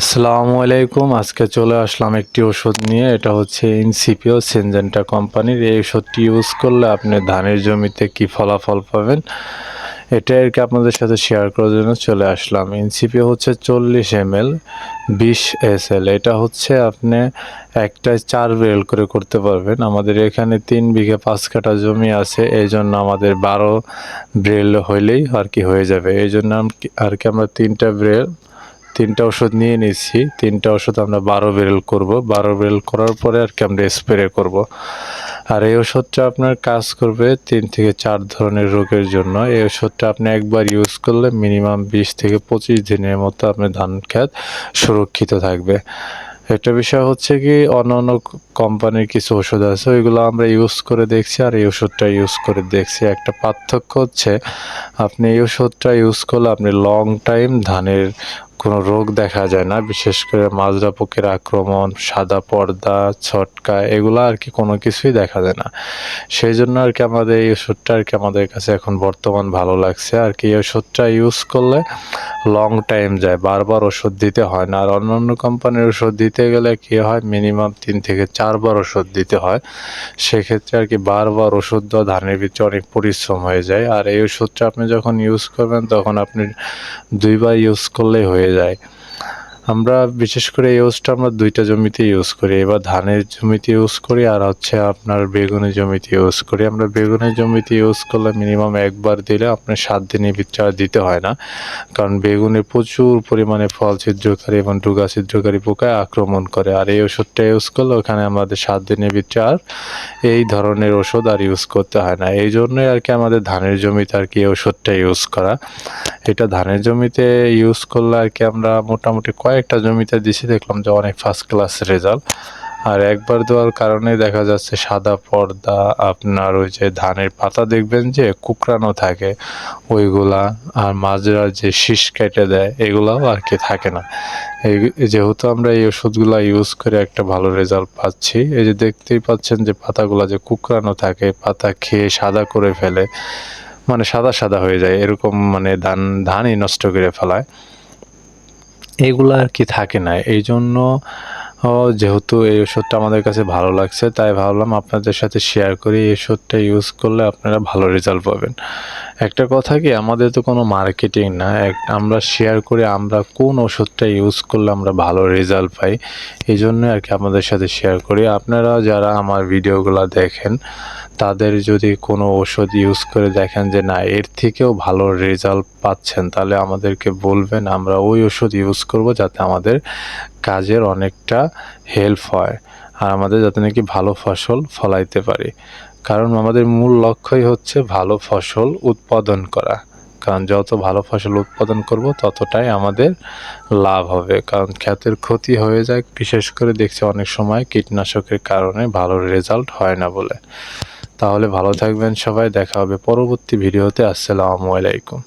আসসালামু আলাইকুম। আজকে চলে আসলাম একটি ওষুধ নিয়ে। এটা হচ্ছে ইনসিপিও সেনজেন্টা কোম্পানির এই ওষুধটি ইউজ করলে আপনি ধানের জমিতে কি ফলাফল পাবেন, এটা আর কি আপনাদের সাথে শেয়ার করার জন্য চলে আসলাম। ইনসিপিও হচ্ছে চল্লিশ এম এল বিশ এস এল এটা হচ্ছে আপনি একটায় চার বেল করে করতে পারবেন। আমাদের এখানে তিন বিঘা পাঁচ কাঠা জমি আছে। এই জন্য আমাদের বারো ব্রেল হইলেই আর কি হয়ে যাবে। এই জন্য আর কি আমরা তিনটা ব্রেল তিনটা ওষুধ নিয়ে নিচ্ছি তিনটা ওষুধ আমরা বারো বেরেল করব। বারো বেরেল করার পরে আর কি আমরা স্প্রে করব। আর এই ওষুধটা আপনার কাজ করবে তিন থেকে চার ধরনের রোগের জন্য। এই ওষুধটা আপনি একবার ইউজ করলে মিনিমাম বিশ থেকে পঁচিশ দিনের মতো আপনার ধান খেত সুরক্ষিত থাকবে। একটা বিষয় হচ্ছে কি, অন্য অন্য কোম্পানির কিছু ওষুধ আছে, ওইগুলো আমরা ইউজ করে দেখছি আর এই ওষুধটা ইউজ করে দেখছি। একটা পার্থক্য হচ্ছে, আপনি এই ওষুধটা ইউজ করলে আপনি লং টাইম ধানের কোনো রোগ দেখা যায় না, বিশেষ করে মাজরা পোকের আক্রমণ, সাদা পর্দা, ছটকা, এগুলো আর কি কোনো কিছুই দেখা যায় না। সেই জন্য আর কি আমাদের এই ওষুধটা আর কি আমাদের কাছে এখন বর্তমান ভালো লাগছে। আর কি এই ওষুধটা ইউজ করলে লং টাইম যায়, বারবার ওষুধ দিতে হয় না। আর অন্য অন্য কোম্পানির ওষুধ দিতে গেলে কী হয় মিনিমাম তিন থেকে চারবার ওষুধ দিতে হয়। সেক্ষেত্রে আর কি বারবার ওষুধ দেওয়া ধানের ভিতরে অনেক পরিশ্রম হয়ে যায়। আর এই ওষুধটা আপনি যখন ইউজ করবেন, তখন আপনি দুইবার ইউজ করলেই হয়ে যায়। আমরা বিশেষ করে এই ওষটা আমরা দুইটা জমিতে ইউজ করি। এবার ধানের জমিতে ইউজ করি আর হচ্ছে আপনার বেগুনের জমিতে ইউজ করি। আমরা বেগুনের জমিতে ইউজ করলে মিনিমাম একবার দিলে আপনার সাত দিনের ভিতরে দিতে হয় না। কারণ বেগুনে প্রচুর পরিমাণে ফল ছিদ্রকারী এবং ডুগা ছিদ্রকারী পোকায় আক্রমণ করে। আর এই ওষুধটা ইউজ করলে ওখানে আমাদের সাত দিনের ভিতরে আর এই ধরনের ওষুধ আর ইউজ করতে হয় না। এই জন্যই আর কি আমাদের ধানের জমিতে আর কি ওষুধটা ইউজ করা। এটা ধানের জমিতে ইউজ করলে আর কি আমরা মোটামুটি কয়েকটা জমিতে দিছি, দেখলাম যে অনেক ফার্স্ট ক্লাস রেজাল্ট আর একবার দেওয়ার কারণে দেখা যাচ্ছে সাদা পর্দা, আপনার ওই যে ধানের পাতা দেখবেন যে কুকরানো থাকে, ওইগুলা আর মাজরার যে শীষ কেটে দেয়, এগুলাও আর কি থাকে না। এই যেহেতু আমরা এই ওষুধগুলো ইউজ করে একটা ভালো রেজাল্ট পাচ্ছি, এই যে দেখতেই পাচ্ছেন যে পাতাগুলো যে কুকরানো থাকে, পাতা খেয়ে সাদা করে ফেলে মানে সাদা সাদা হয়ে যায়, এরকম মানে ধান, ধানই নষ্ট করে ফেলায়। এগুলো আর কি থাকে না। এই জন্য যেহেতু এই ওষুধটা আমাদের কাছে ভালো লাগছে, তাই ভাবলাম আপনাদের সাথে শেয়ার করি। এই ওষুধটা ইউজ করলে আপনারা ভালো রেজাল্ট পাবেন। একটা কথা কি, আমাদের তো কোনো মার্কেটিং না। এক, আমরা শেয়ার করে আমরা কোন ওষুধটা ইউজ করলে আমরা ভালো রেজাল্ট পাই এই জন্যই আর কি আপনাদের সাথে শেয়ার করি। আপনারা যারা আমার ভিডিওগুলো দেখেন তাদের যদি কোনো ওষুধ ইউজ করে দেখেন যে, না, এর থেকেও ভালো রেজাল্ট পাচ্ছেন, তাহলে আমাদেরকে বলবেন, আমরা ওই ওষুধ ইউজ করব যাতে আমাদের কাজের অনেকটা হেল্প হয় আর আমাদের যাতে নাকি ভালো ফসল ফলাইতে পারি। কারণ আমাদের মূল লক্ষ্যই হচ্ছে ভালো ফসল উৎপাদন করা। কারণ যত ভালো ফসল উৎপাদন করব, ততটাই আমাদের লাভ হবে। কারণ ক্ষেতের ক্ষতি হয়ে যায়, বিশেষ করে দেখছি অনেক সময় কীটনাশকের কারণে ভালো রেজাল্ট হয় না বলে। তাহলে ভালো থাকবেন সবাই দেখা হবে পরবর্তী ভিডিওতে। আসসালামু আলাইকুম।